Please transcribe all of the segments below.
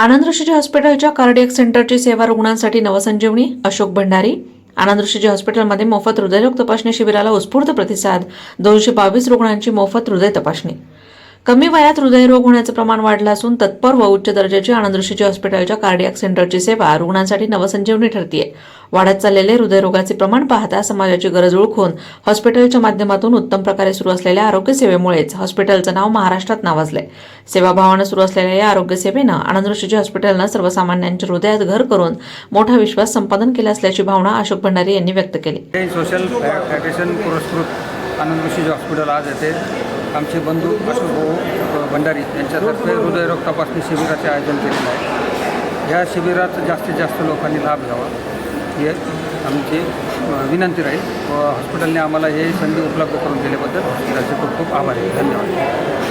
आनंदऋषीजी हॉस्पिटलच्या कार्डियक सेंटरची सेवा रुग्णांसाठी नवसंजीवनी अशोक भंडारी. आनंदऋषीजी हॉस्पिटलमध्ये मोफत हृदयरोग तपासणी शिबिराला उत्स्फूर्त प्रतिसाद दोनशे बावीस रुग्णांची मोफत हृदय तपासणी. कमी वयात हृदयरोग होण्याचं प्रमाण वाढलं असून तत्पर व उच्च दर्जाची आनंदऋषीजी हॉस्पिटलच्या कार्डियक सेंटरची सेवा रुग्णांसाठी नवसंजीवनी ठरतीये. वाढत चाललेले हृदयरोगाचे प्रमाण पाहता समाजाची गरज ओळखून हॉस्पिटलच्या माध्यमातून उत्तम प्रकारे सुरू असलेल्या आरोग्य सेवेमुळेच हॉस्पिटलचं नाव महाराष्ट्रात नावाजलंय. सेवाभावानं सुरू असलेल्या या आरोग्य सेवेनं आनंदऋषीजी हॉस्पिटलनं सर्वसामान्यांच्या हृदयात घर करून मोठा विश्वास संपादन केला असल्याची भावना अशोक भंडारी यांनी व्यक्त केली. सोशल पुरस्कृत हॉस्पिटल आज येथे आमचे बंधू अशोकभाऊ भंडारी यांच्यातर्फे हृदयरोग तपासणी शिबिराचे आयोजन केलेलं आहे. या शिबिरात जास्तीत जास्त लोकांनी लाभ घ्यावा. ही आमची विनंती राहील. व हॉस्पिटलने आम्हाला हे संधी उपलब्ध करून दिल्याबद्दल हॉस्पिटलचे खूप खूप आभार आहे. धन्यवाद.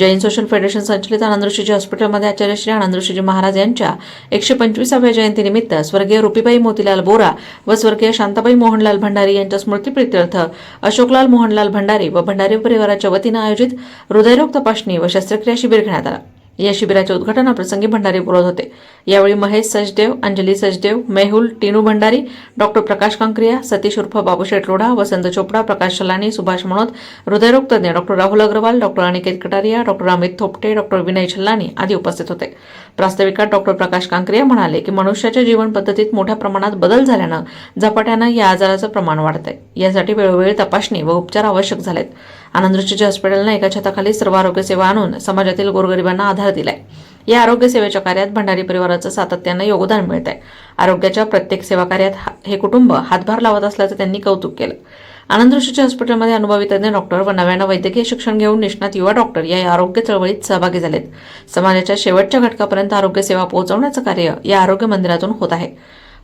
जैन सोशल फेडरेशन संचलित आनंदऋषीजी हॉस्पिटलमध्ये आचार्य श्री आनंदऋषीजी महाराज यांच्या एकशे पंचवीसाव्या जयंतीनिमित्त स्वर्गीय रुपीबाई मोतीलाल बोरा व स्वर्गीय शांताबाई मोहनलाल भंडारी यांच्या स्मृतीप्रित्यर्थ अशोकलाल मोहनलाल भंडारी व भंडारी परिवाराच्या वतीनं आयोजित हृदयरोग तपासणी व शस्त्रक्रिया शिबिर घेण्यात आला. या शिबिराच्या उद्घाटनाप्रसंगी भंडारी बोलत होते. यावेळी महेश सचदेव अंजली सचदेव मेहुल टिनू भंडारी डॉक्टर प्रकाश कांक्रिया सतीश उर्फ बाबूशेठ लोढा वसंत चोपडा प्रकाश शलानी सुभाष मनोत हृदयरोग तज्ञ doctor Rahul Agarwal doctor Aniket Kataria doctor Amit Thopte doctor Vinay Chhallani आदी उपस्थित होते. प्रास्ताविकात डॉक्टर प्रकाश कांक्रिया म्हणाले की मनुष्याच्या जीवन पद्धतीत मोठ्या प्रमाणात बदल झाल्यानं झपाट्यानं या आजाराचं प्रमाण वाढतंय. यासाठी वेळोवेळी तपासणी व उपचार आवश्यक झालेत. आनंदृष्टीची हॉस्पिटलनं एका छताखाली सर्व आरोग्य सेवा आणून समाजातील गोरगरिबांना आधार दिलाय. या आरोग्य सेवेच्या कार्यात भंडारी परिवाराचं सातत्यानं योगदान मिळत आहे आरोग्याच्या प्रत्येक सेवा कार्यात हा- हे कुटुंब हातभार लावत असल्याचं त्यांनी कौतुक केलं. आनंदऋषीच्या हॉस्पिटलमध्ये अनुभवी तज्ञ डॉक्टर व नव्यानं वैद्यकीय शिक्षण घेऊन निष्णात युवा डॉक्टर या आरोग्य चळवळीत सहभागी झालेत. समाजाच्या शेवटच्या घटकापर्यंत आरोग्य सेवा पोहोचवण्याचं कार्य या आरोग्य मंदिरातून होत आहे.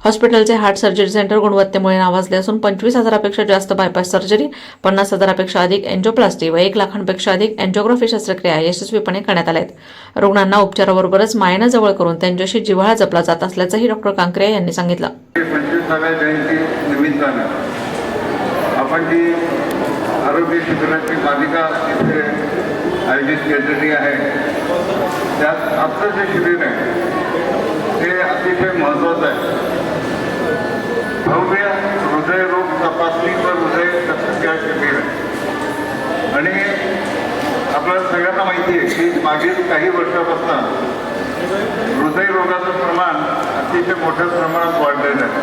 हॉस्पिटलचे हार्ट सर्जरी सेंटर गुणवत्तेमुळे नावाजले असून पंचवीस हजारापेक्षा जास्त बायपास सर्जरी पन्नास हजारापेक्षा अधिक एन्जिओप्लास्टी व एक लाखांपेक्षा अधिक एन्जिओग्राफी शस्त्रक्रिया यशस्वीपणे करण्यात आल्या आहेत रुग्णांना उपचाराबरोबरच मायेनं जवळ करून त्यांच्याशी जिव्हाळा जपला जात असल्याचंही डॉक्टर कांकरे यांनी सांगितलं. आपण जी आरोग्य शिबिराची मालिका इथे आयोजित केलेली आहे त्यात आजचं जे शिबिर आहे ते अतिशय महत्त्वाचं आहे. भव्य हृदयरोग तपासणी व हृदय शस्त्रक्रिया शिबिर आणि आपल्याला सगळ्यांना माहिती आहे की मागील काही वर्षापासून हृदयरोगाचं प्रमाण अतिशय मोठ्या प्रमाणात वाढलेलं आहे.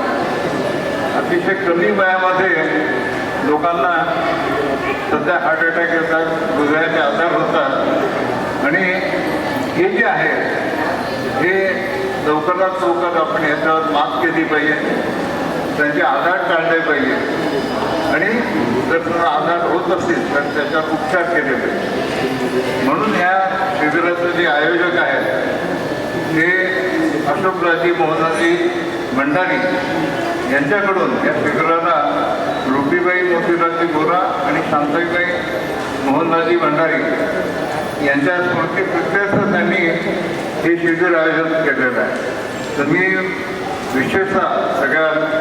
अतिशय कमी वयामध्ये लोकांना सध्या हार्ट अटॅक येतात हृदयाचे आजार होतात. आणि हे जे आहे हे लवकरात लवकर आपण याच्यावर मात केली पाहिजे. त्यांचे आधार टाळले पाहिजे. आणि जर तुम्हाला आधार होत असतील तर त्याच्यावर उपचार केले पाहिजे. म्हणून ह्या शिबिराचं जे आयोजक आहेत ते अशोकराजी मोहनाजी भंडारी यांच्याकडून या शिबिराला रुपीबाई मोतीराजी बोरा आणि शांताईबाई मोहनराजी भंडारी यांच्या स्मृतीप्रित्यर्थ त्यांनी हे शिबिर आयोजन केलेलं आहे. तर मी विशेषतः सगळ्या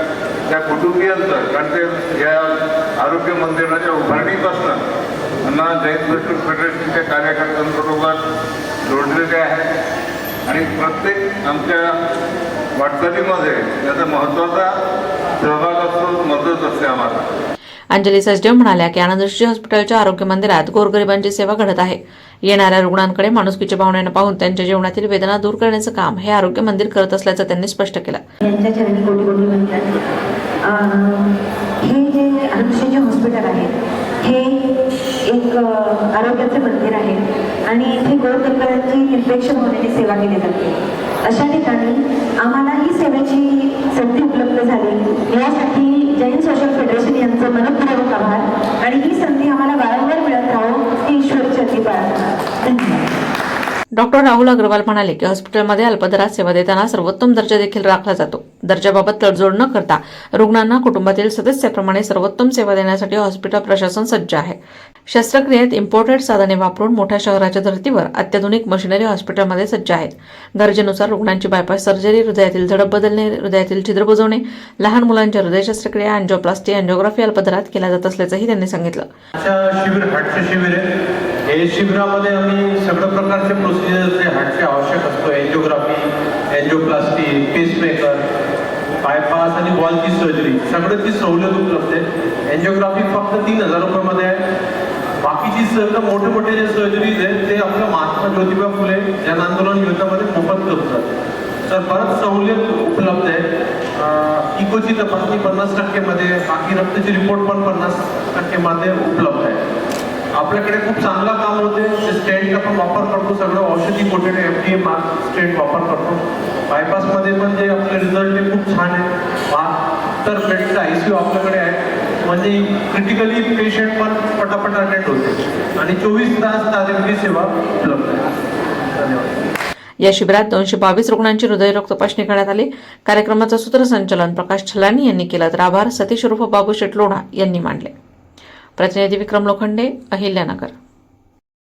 त्या कुटुंबियांचं कारण ते या आरोग्य मंदिराच्या उभारणीपासून त्यांना जैन सोशल फेडरेशनच्या कार्यकर्त्यांबरोबर जोडलेले आहेत. आणि प्रत्येक आमच्या वाटचालीमध्ये त्याचा महत्त्वाचा सहभाग असतो मदत असते आम्हाला. अंजली सचदेव म्हणाल्या की आनंदश्री हॉस्पिटलच्या आरोग्य मंदिरात गोरगरिबांची सेवा घडत आहे. येणाऱ्या रुग्णांकडे माणुसकीच्या भावनेनं पाहून त्यांच्या जीवनातील वेदना दूर करण्याचं काम हे आरोग्य मंदिर करत असल्याचं त्यांनी स्पष्ट केलं. हे जे हॉस्पिटल आहे हे एक आरोग्याचे मंदिर आहे आणि इथे गोरगरिबांची निरपेक्ष भावनेने सेवा केली जाते. अशा ठिकाणी आम्हाला ही सेवेची संधी उपलब्ध झाली. यासाठी जैन सोशल फेडरेशन यांचं मनपूर्वक आभार. आणि ही संधी आम्हाला वारंवार मिळत राहो ही ईश्वरची अति धन्यवाद. डॉक्टर राहुल अग्रवाल म्हणाले की हॉस्पिटलमध्ये अल्पदरात सेवा देताना सर्वोत्तम दर्जा देखील राखला जातो. दर्जाबाबत तडजोड न करता रुग्णांना कुटुंबातील सदस्याप्रमाणे सर्वोत्तम सेवा देण्यासाठी हॉस्पिटल प्रशासन सज्ज आहे. शस्त्रक्रियेत इम्पोर्टेड साधने वापरून मोठ्या शहराच्या धर्तीवर अत्याधुनिक मशिनरी हॉस्पिटलमध्ये सज्ज आहेत. गरजेनुसार रुग्णांची बायपास सर्जरी हृदयातील झडप बदलणे हृदयातील छिद्र बुजवणे लहान मुलांच्या हृदय शस्त्रक्रिया अँजिओप्लास्टी अँजिओग्राफी अल्पदरात केल्या जात असल्याचंही त्यांनी सांगितलं. शिबिर शिबिर हे शिबिरामध्ये आम्ही सगळ्या प्रकारचे प्रोसिजर जे हार्टचे आवश्यक असतो एन्जिओग्राफी एन्जिओप्लास्टी पेसमेकर बायपास आणि वॉलची सर्जरी सगळ्याची सवलत उपलब्ध आहे. एन्जिओग्राफी फक्त तीन हजार रुपयामध्ये आहे. बाकीची सर्व मोठे मोठे जे सर्जरीज आहेत ते आपल्या महात्मा ज्योतिबा फुले जन आंदोलन योजनेमध्ये मोफत करतात तर बरंच सवलत उपलब्ध आहे. इकोची तपासणी पन्नास टक्केमध्ये बाकी रक्ताची रिपोर्ट पण पन्नास टक्केमध्ये उपलब्ध आहे. आपल्याकडे खूप चांगलं काम होते. ते स्टेंट आपण वापर करतो सगळं. औषधी coated F D M stent वापर करतो. बायपासमध्ये पण जे आपले रिझल्ट आहे खूप छान आहे. बहात्तर बेडचा आय सी यू आपल्याकडे आहे. म्हणजे क्रिटिकली पेशंट पण पटापट अटेंड होते. आणि चोवीस तास ताजगी सेवा उपलब्ध आहे. धन्यवाद. या शिबिरात दोनशे बावीस रुग्णांची हृदयरोग तपासणी करण्यात आली. कार्यक्रमाचं सूत्रसंचालन प्रकाश छलानी यांनी केलं. तर आभार सतीश उर्फ बाबू शेटलोडा यांनी मांडले. प्रतिनिधी विक्रम लोखंडे अहिल्यानगर.